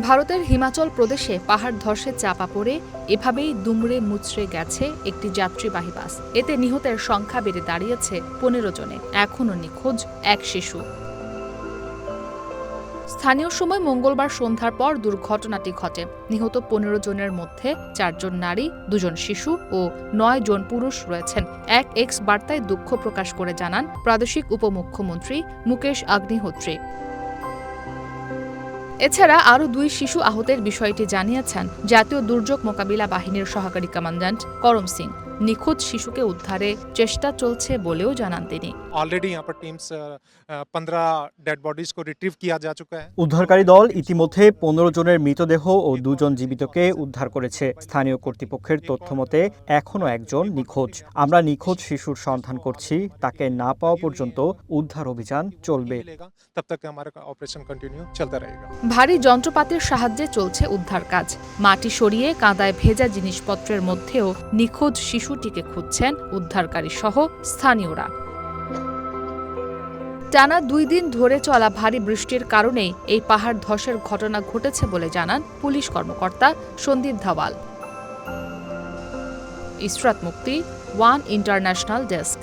ভারতের হিমাচল প্রদেশে পাহাড় ধসে চাপা পড়ে এভাবেই দুমড়ে মুচড়ে গেছে একটি যাত্রীবাহী বাস। এতে নিহতের সংখ্যা বেড়ে দাঁড়িয়েছে পনেরো জনে। এখনও নিখোঁজ এক শিশু। স্থানীয় সময় মঙ্গলবার সন্ধ্যার পর দুর্ঘটনাটি ঘটে। নিহত পনেরো জনের মধ্যে চারজন নারী, দুজন শিশু ও নয় জন পুরুষ রয়েছেন। এক এক্স বার্তায় দুঃখ প্রকাশ করে জানান প্রাদেশিক উপমুখ্যমন্ত্রী মুকেশ অগ্নিহোত্রী এছাড়া আরও দুই শিশু আহতের বিষয়টি জানিয়েছেন জাতীয় দুর্যোগ মোকাবিলা বাহিনীর সহকারী কমান্ড্যান্ট করম সিং। নিখোঁজ শিশুকে উদ্ধারে চেষ্টা চলছে বলেও জানান তিনি ऑलरेडी यहाँ पर टीम्स पंद्रह डेड बॉडीज को रिट्रीव किया जा चुका है উদ্ধারকারী দল ইতিমধ্যে পনেরো জনের মৃতদেহ ও দুজন জীবিতকে উদ্ধার করেছে স্থানীয় কর্তৃপক্ষের তথ্যমতে এখনও একজন নিখোঁজ আমরা নিখোঁজ শিশুর সন্ধান করছি তাকে না পাওয়া পর্যন্ত উদ্ধার অভিযান চলবে मिलेगा तब तक हमारा ऑपरेशन कंटिन्यू चलता रहेगा ভারী যন্ত্রপাতির সাহায্যে চলছে উদ্ধার কাজ মাটি সরিয়ে কাদায় ভেজা জিনিসপত্রের মধ্যেও নিখোঁজ শিশুটিকে খুঁজছেন উদ্ধারকারী সহ স্থানীয়রা। টানা দুই দিন ধরে চলা ভারী বৃষ্টির কারণেই এই পাহাড় ধসের ঘটনা ঘটেছে বলে জানান পুলিশ কর্মকর্তা সন্দীপ ধাওয়াল। ইসরাত মুক্তি ওয়ান ইন্টারন্যাশনাল ডেস্ক।